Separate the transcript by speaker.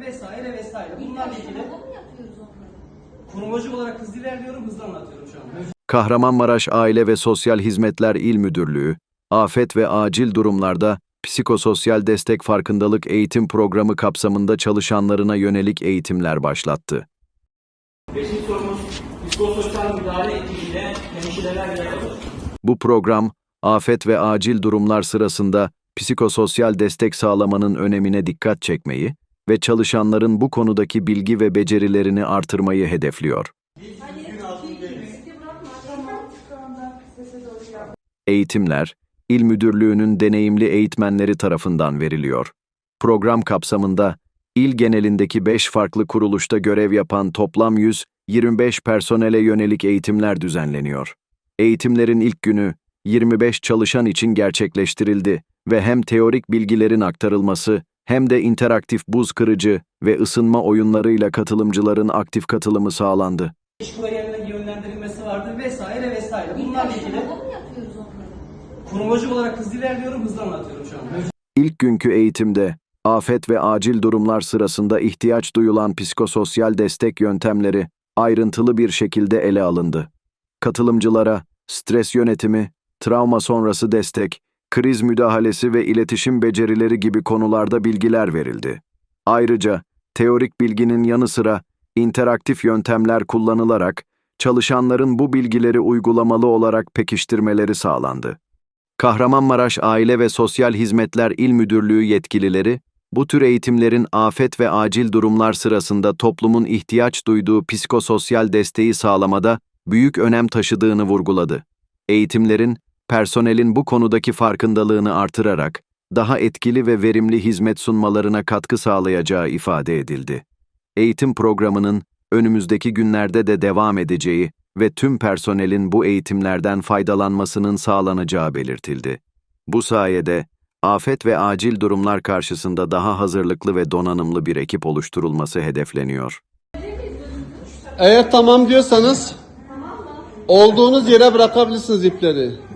Speaker 1: vesaire vesaire. Bunlarla ilgili kurumacı olarak hızlı ilerliyorum, hızlı anlatıyorum şu an.
Speaker 2: Kahramanmaraş Aile ve Sosyal Hizmetler İl Müdürlüğü, afet ve acil durumlarda psikososyal destek farkındalık eğitim programı kapsamında çalışanlarına yönelik eğitimler başlattı.
Speaker 1: Beşinci sorumuz psikososyal müdahale ekibiyle hemşireler yer alır.
Speaker 2: Bu program, afet ve acil durumlar sırasında psikososyal destek sağlamanın önemine dikkat çekmeyi ve çalışanların bu konudaki bilgi ve becerilerini artırmayı hedefliyor. Eğitimler, İl Müdürlüğü'nün deneyimli eğitmenleri tarafından veriliyor. Program kapsamında, il genelindeki 5 farklı kuruluşta görev yapan toplam 125 personele yönelik eğitimler düzenleniyor. Eğitimlerin ilk günü 25 çalışan için gerçekleştirildi ve hem teorik bilgilerin aktarılması hem de interaktif buz kırıcı ve ısınma oyunlarıyla katılımcıların aktif katılımı sağlandı.
Speaker 1: İş kuraylarının yönlendirilmesi vardır vesaire vesaire. Bunlarla ilgili kurumacı olarak hızlı ilerliyorum, hızlı anlatıyorum şu an.
Speaker 2: İlk günkü eğitimde afet ve acil durumlar sırasında ihtiyaç duyulan psikososyal destek yöntemleri ayrıntılı bir şekilde ele alındı. Katılımcılara stres yönetimi, travma sonrası destek, kriz müdahalesi ve iletişim becerileri gibi konularda bilgiler verildi. Ayrıca teorik bilginin yanı sıra interaktif yöntemler kullanılarak çalışanların bu bilgileri uygulamalı olarak pekiştirmeleri sağlandı. Kahramanmaraş Aile ve Sosyal Hizmetler İl Müdürlüğü yetkilileri, bu tür eğitimlerin afet ve acil durumlar sırasında toplumun ihtiyaç duyduğu psikososyal desteği sağlamada büyük önem taşıdığını vurguladı. Eğitimlerin, personelin bu konudaki farkındalığını artırarak, daha etkili ve verimli hizmet sunmalarına katkı sağlayacağı ifade edildi. Eğitim programının önümüzdeki günlerde de devam edeceği ve tüm personelin bu eğitimlerden faydalanmasının sağlanacağı belirtildi. Bu sayede afet ve acil durumlar karşısında daha hazırlıklı ve donanımlı bir ekip oluşturulması hedefleniyor.
Speaker 3: Eğer tamam diyorsanız olduğunuz yere bırakabilirsiniz ipleri.